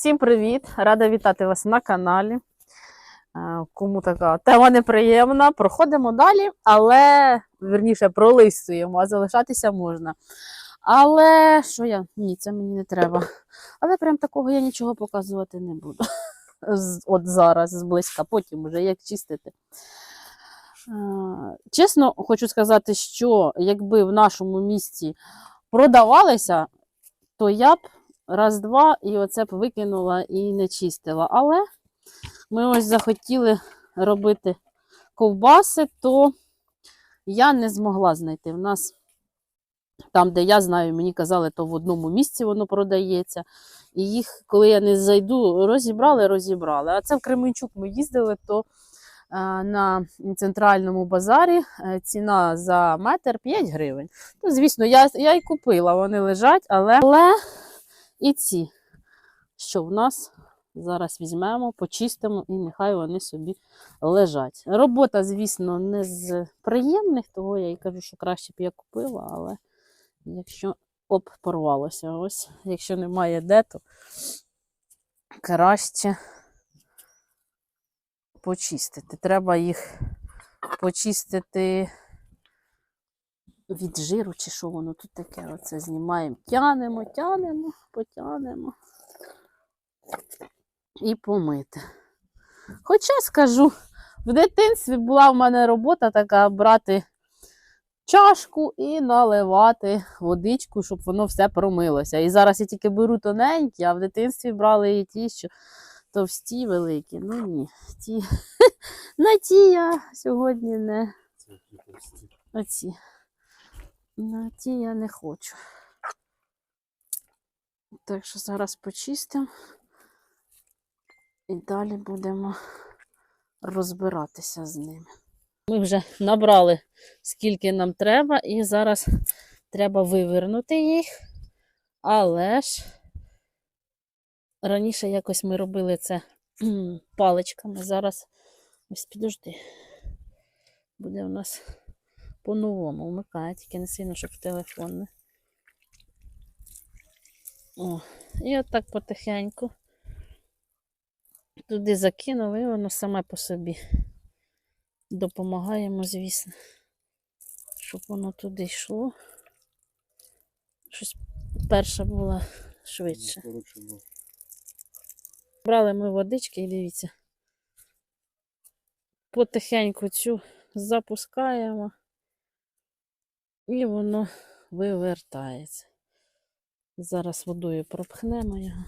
Всім привіт! Рада вітати вас на каналі. Е, Кому така тема неприємна, проходимо далі, але верніше пролистуємо, а залишатися можна. Але що я? Ні, це мені не треба. Але прям такого я нічого показувати не буду. От зараз, зблизька, потім вже як чистити. Е, Чесно, хочу сказати, що якби в нашому місті продавалися, то я б раз-два і оце б викинула і не чистила. Але ми ось захотіли робити ковбаси, то я не змогла знайти. В нас там, де я знаю, мені казали, то в одному місці воно продається. І їх, коли я не зайду, розібрали, розібрали. А це в Кременчук ми їздили, то е, на центральному базарі е, ціна за метр 5 гривень. Ну, звісно, я, я і купила, вони лежать, але, але і ці, що в нас зараз візьмемо, почистимо і нехай вони собі лежать. Робота, звісно, не з приємних, того я і кажу, що краще б я купила, але якщо оп, порвалося ось, якщо немає де, то краще почистити. Треба їх почистити від жиру, чи що воно тут таке. Оце знімаємо, тянемо, тянемо, потянемо і помити. Хоча скажу, в дитинстві була в мене робота така брати чашку і наливати водичку, щоб воно все промилося. І зараз я тільки беру тоненькі, а в дитинстві брали і ті, що товсті великі. Ну ні, ті на ті я сьогодні не оці. На ті я не хочу. Так що зараз почистимо. І далі будемо розбиратися з ними. Ми вже набрали скільки нам треба, і зараз треба вивернути їх. Але ж раніше якось ми робили це паличками. Зараз ось підожди. Буде у нас по-новому вмикає, тільки не сильно, щоб телефон не. О, і отак потихеньку туди закинули, і воно саме по собі. Допомагаємо, звісно, щоб воно туди йшло. Щось перша була швидше. Брали ми водички і дивіться. Потихеньку цю запускаємо, і воно вивертається. Зараз водою пропхнемо його.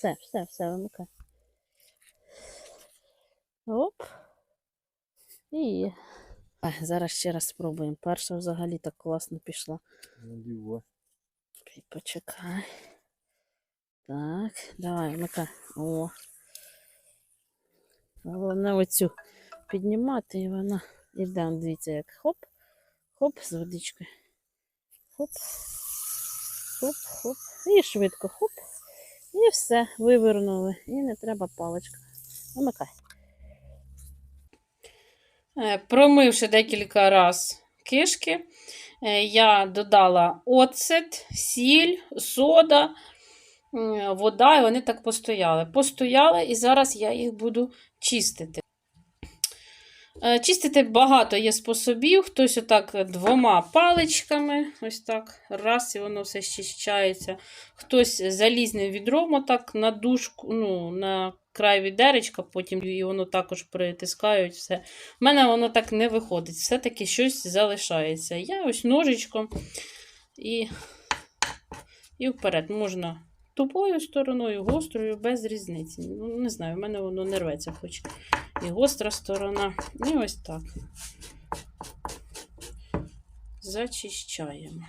Все, все, все, вимикай. Оп. І. А, зараз ще раз спробуємо. Перша взагалі так класно пішла. Пі- Почекай. Так, давай, вмикай. О. Головне оцю піднімати, і вона іде. Дивіться, як хоп, хоп, з водичкою. Хоп, хоп, хоп. І швидко хоп. І все, вивернули. І не треба паличка. Вимикай. Е, Промивши декілька разів кишки, е, я додала оцет, сіль, сода, вода, і вони так постояли. Постояли, і зараз я їх буду чистити. Е, Чистити багато є способів. Хтось отак двома паличками, ось так, раз, і воно все щищається. Хтось залізним відром отак на дужку, ну, на край відеречка, потім і воно також притискають. все. У мене воно так не виходить. Все-таки щось залишається. Я ось ножичком і, і вперед. Можна тупою стороною, гострою, без різниці. Ну, не знаю, в мене воно не рветься, хоч і гостра сторона. І ось так. Зачищаємо.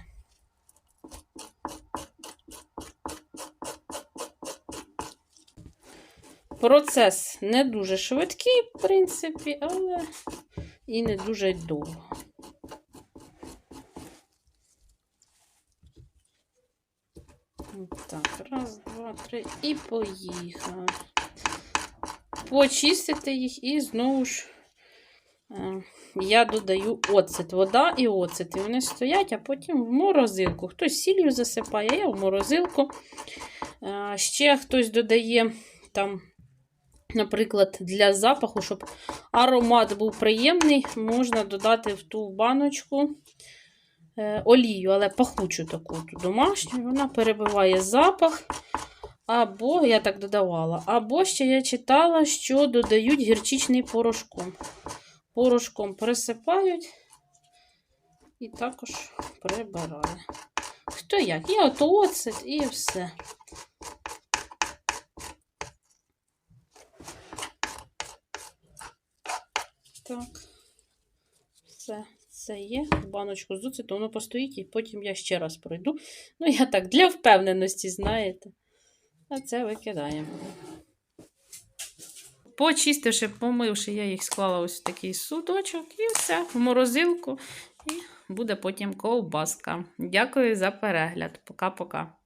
Процес не дуже швидкий, в принципі, але і не дуже довго. Так, раз, два, три і поїхали. Почистити їх і знову ж Е, Я додаю оцет, вода і оцет. І вони стоять, а потім в морозилку. Хтось сіллю засипає, я в морозилку. Е, Ще хтось додає там, наприклад, для запаху, щоб аромат був приємний, можна додати в ту баночку олію, але пахучу таку домашню. Вона перебиває запах. Або, я так додавала, або ще я читала, що додають гірчичний порошком. Порошком пересипають і також прибирає. Хто як? Я ото оцет і все. Так. Все, це є. Баночку з оцетом воно постоїть, і потім я ще раз пройду. Ну, я так, для впевненості, знаєте. А це викидаємо. Почистивши, помивши, я їх склала ось в такий судочок і все, в морозилку. І буде потім ковбаска. Дякую за перегляд. Пока-пока.